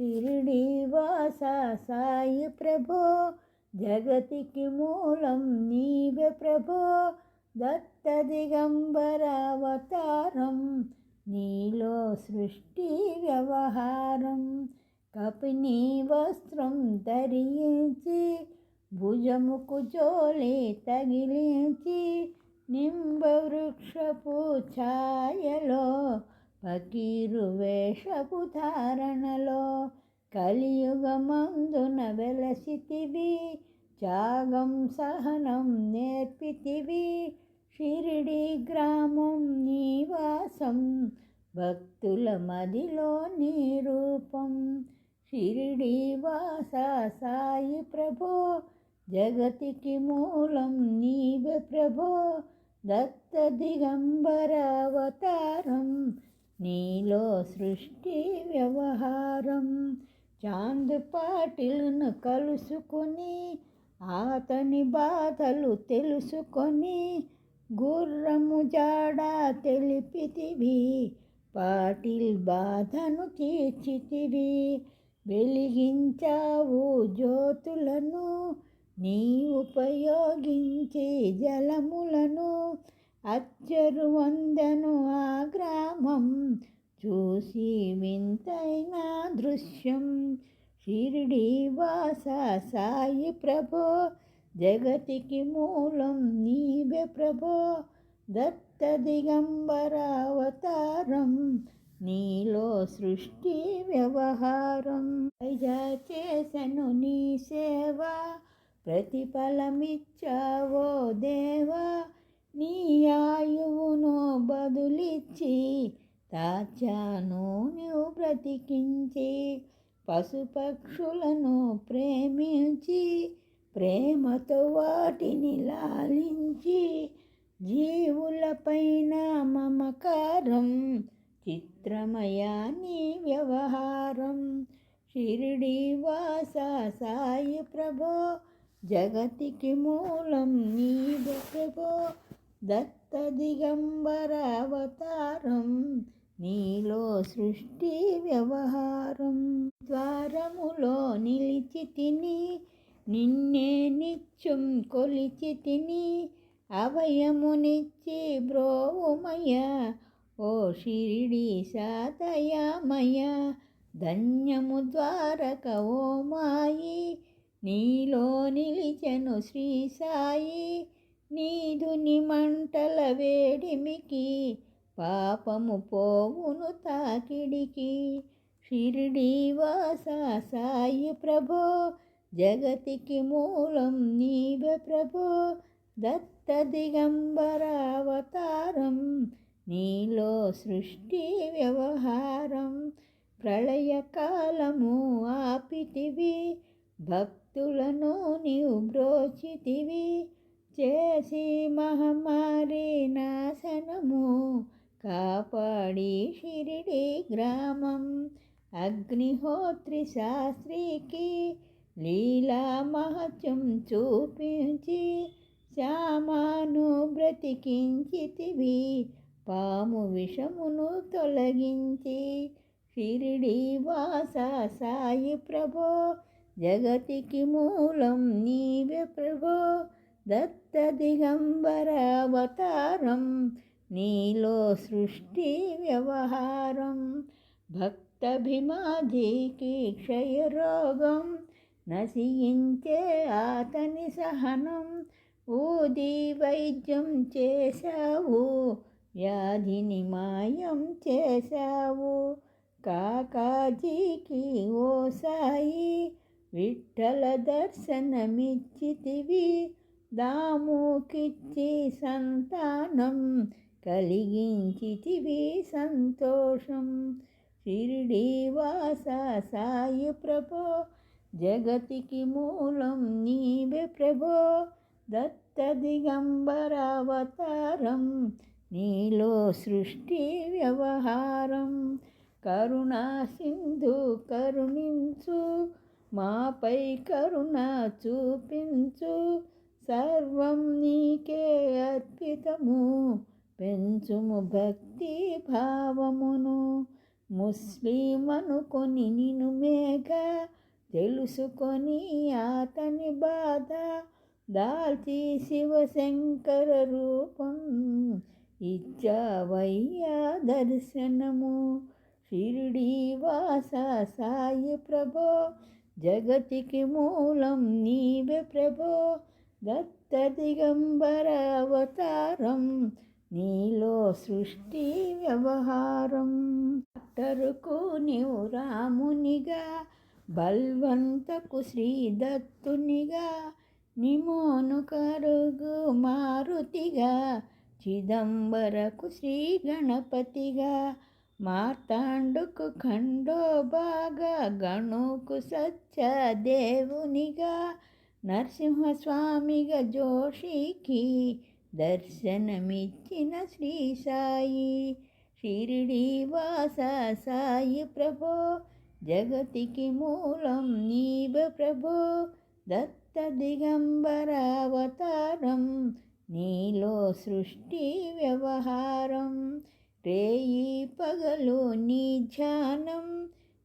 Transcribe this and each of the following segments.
షిరిడి వాస సాయి ప్రభో జగతికి మూలం నీవే ప్రభో దత్త దిగంబరావతారం నీలో సృష్టి వ్యవహారం కపిని వస్త్రం ధరించి భుజముకు జోలి తగిలించి నింబవృక్షపు ఛాయలో పకీరు వేషపు ధారణలో కలియుగమందున వెలసితివి త్యాగం సహనం నేర్పితివి షిరిడి గ్రామం నివాసం భక్తుల మదిలో నీ రూపం షిరిడి వాస సాయి ప్రభో జగతికి మూలం నీవే ప్రభో దత్త దిగంబర అవతారం నీలో సృష్టి వ్యవహారం చాంద్ పాటిల్ను కలుసుకొని అతని బాధలు తెలుసుకొని గుర్రము జాడ తెలిపితివి పాటిల్ బాధను తీర్చితివి. వెలిగించావు జ్యోతులను నీ ఉపయోగించి జలములను అచ్చరు వందను ఆ గ్రామం చూసి వింతైన దృశ్యం. షిరిడి వాస సాయి ప్రభో జగతికి మూలం నీవే ప్రభో. దత్త దిగంబరావతారం నీలో సృష్టి వ్యవహారం. పైజా చేసను నీ సేవ ప్రతిఫలమిచ్చావో దేవా. బదులిచ్చి తాచాను నువ్వు బ్రతికించి పశుపక్షులను ప్రేమించి ప్రేమతో వాటిని లాలించి జీవులపైన మమకారం చిత్రమయా నీ వ్యవహారం. షిరిడి వాస సాయి ప్రభో జగతికి మూలం నీ ప్రభో దత్త సప్త దిగంబరావతారం నీలో సృష్టి వ్యవహారం. ద్వారములో నిలిచి తిని నిన్నే నిత్యం కొలిచి తిని అవయమునిచ్చి బ్రోవుమయ ఓ షిరిడి సాతయామయ ధన్యము ద్వారక ఓ మాయి నీలో నిలిచెను శ్రీ సాయి. నీదుని మంటల వేడిమికి పాపము పోవును తాకిడికి. షిరిడి వాస సాయి ప్రభో జగతికి మూలం నీవే ప్రభో. దత్త దిగంబరావతారం నీలో సృష్టి వ్యవహారం. ప్రళయకాలము ఆపితివి భక్తులను నీవు బ్రోచితివి. చేసి మహమ్మారి నాశనము కాపాడి షిరిడి గ్రామం. అగ్నిహోత్రి శాస్త్రికి లీలా మహత్యం చూపించి శ్యామాను బ్రతికించితివి. పాము విషమును తొలగించి షిరిడి వాస సాయి ప్రభో జగతికి మూలం నీవే ప్రభో దత్త సప్త దిగంబరావతారం నీలో సృష్టి వ్యవహారం భక్తభిమాధికి క్షయరోగం నశించే అతని సహనం ఊది వైద్యం చేశావు వ్యాధిని మాయం చేశావు కాకాజీకి ఓ సాయి విఠల దర్శనమిచ్చితివి దాముకిచ్చి సంతానం కలిగించితివి సంతోషం. షిరిడి సాయి ప్రభో జగతికి మూలం నీవే ప్రభో. దత్త దిగంబరావతారం నీలో సృష్టి వ్యవహారం. కరుణా సింధు కరుణించు మాపై కరుణ చూపించు. సర్వం నీకే అర్పితము. పెంచుము భక్తి భావమును. ముస్లిం అనుకొని నిను మేఘ తెలుసుకొని అతని బాధ. దాల్చి శివశంకర రూపం ఇచ్చావయ్యా దర్శనము. షిరిడి వాస సాయి ప్రభో జగతికి మూలం నీవే ప్రభో. దత్త దిగంబర అవతారం నీలో సృష్టి వ్యవహారం. అట్టరుకు నీవు రామునిగా బల్వంతకు శ్రీ దత్తునిగా నిమోను కరుగు మారుతిగా చిదంబరకు శ్రీ గణపతిగా మార్తాండుకు ఖండోబాగా గణుకు సత్య దేవునిగా నరసింహస్వామిగా జోషికి దర్శనమిచ్చిన శ్రీ సాయి. షిరిడి వాస సాయి ప్రభో జగతికి మూలం నీవ ప్రభో దత్త దిగంబరావతారం నీలో సృష్టి వ్యవహారం రేయి పగలు నీ ధ్యానం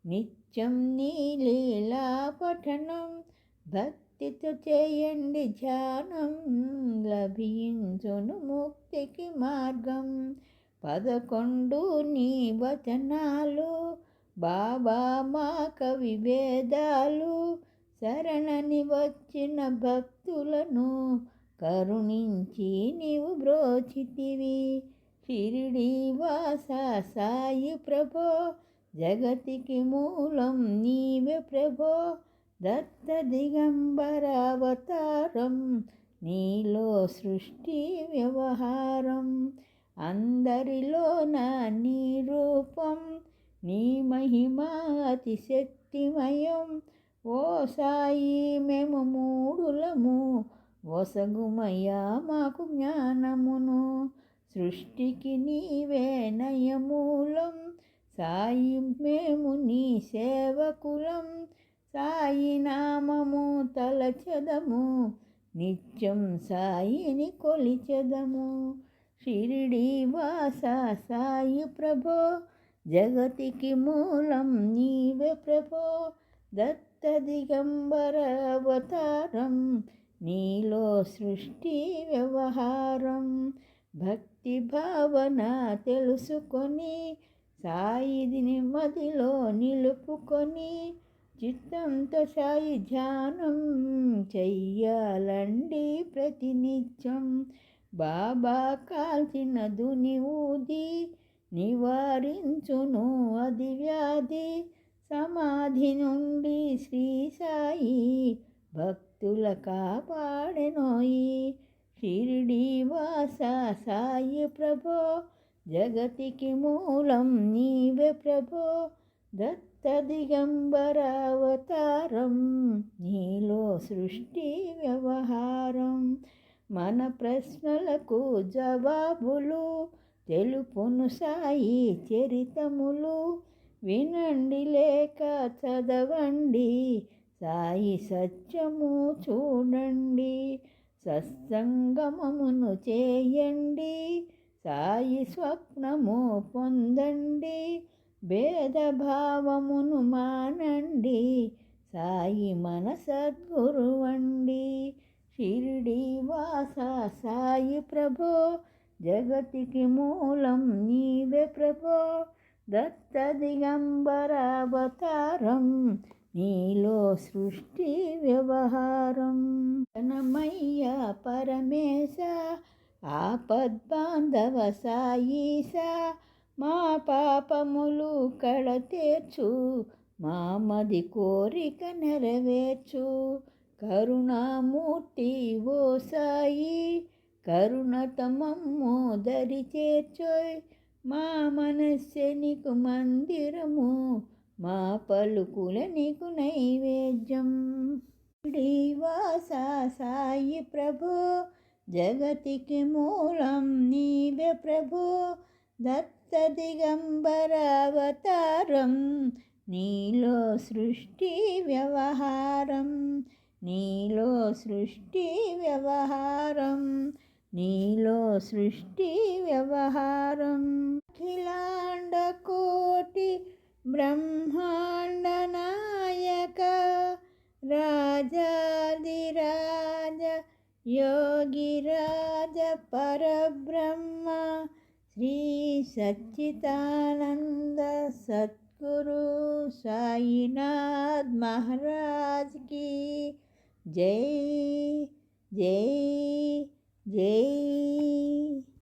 నిత్యం నీ లీలా పఠనం భక్తి భక్తితో చేయండి ధ్యానం లభించును ముక్తికి మార్గం. పదకొండు నీ వచనాలు బాబా మా కవి వేదాలు. శరణని వచ్చిన భక్తులను కరుణించి నీవు బ్రోచితివి. షిరిడి వాస సాయి ప్రభో జగతికి మూలం నీవే ప్రభో. దత్త దిగంబరావతారం నీలో సృష్టి వ్యవహారం అందరిలోన నీ రూపం నీ మహిమ అతి శక్తిమయం ఓ సాయి మేము మూడులము వసగుమయ్యా మాకు జ్ఞానమును. సృష్టికి నీవే నయమూలం సాయి మేము నీ సేవకులం. నామము తలచెదము నిత్యం సాయిని కొలిచెదము. షిరిడి వాస సాయి ప్రభో జగతికి మూలం నీవే ప్రభో. దత్త దిగంబర అవతారం నీలో సృష్టి వ్యవహారం. భక్తి భావన తెలుసుకొని సాయిదిని మదిలో నిలుపుకొని చిత్తంతో సాయి ధ్యానం చెయ్యాలండి ప్రతినిత్యం. బాబా కాల్చిన దుని ఊది నివారించును అది వ్యాధి. సమాధి నుండి శ్రీ సాయి భక్తుల కాపాడెనోయి. షిరిడి వాస సాయి ప్రభో జగతికి మూలం నీవే ప్రభో. దత్తదిగంబరావతారం అవతారం నీలో సృష్టి వ్యవహారం. మన ప్రశ్నలకు జవాబులు తెలుపును సాయి చరితములు. వినండి లేక చదవండి సాయి సత్యము చూడండి. సత్సంగమమును చేయండి సాయి స్వప్నము పొందండి. భేదభావమును మానండి సాయి మన సద్గురువండి షిరిడి వాస సాయి ప్రభో జగతికి మూలం నీవే ప్రభో. దత్త దిగంబరావతారం నీలో సృష్టి వ్యవహారం. ఘనమయ్య పరమేశ ఆపద్బాంధవ సాయీసా మా పాపములు కడతేర్చు మా మది కోరిక నెరవేర్చు. కరుణామూర్తి ఓ సాయి కరుణతమమ్ము దరి చేర్చోయ్. మా మనస్సే నీకు మందిరము మా పలుకుల నీకు నైవేద్యం. డివాస సాయి ప్రభు జగతికి మూలం నీవే ప్రభు. దత్త దిగంబరావతారం నీలో సృష్టి వ్యవహారం నీలో సృష్టి వ్యవహారం నీలో సృష్టి వ్యవహారం. అఖిలాండ కోటి బ్రహ్మాండ నాయక రాజాదిరాజ యోగిరాజ పరబ్రహ్మ. श्री सच्चिदानंद सतगुरु साईनाथ महाराज की जय जय जय।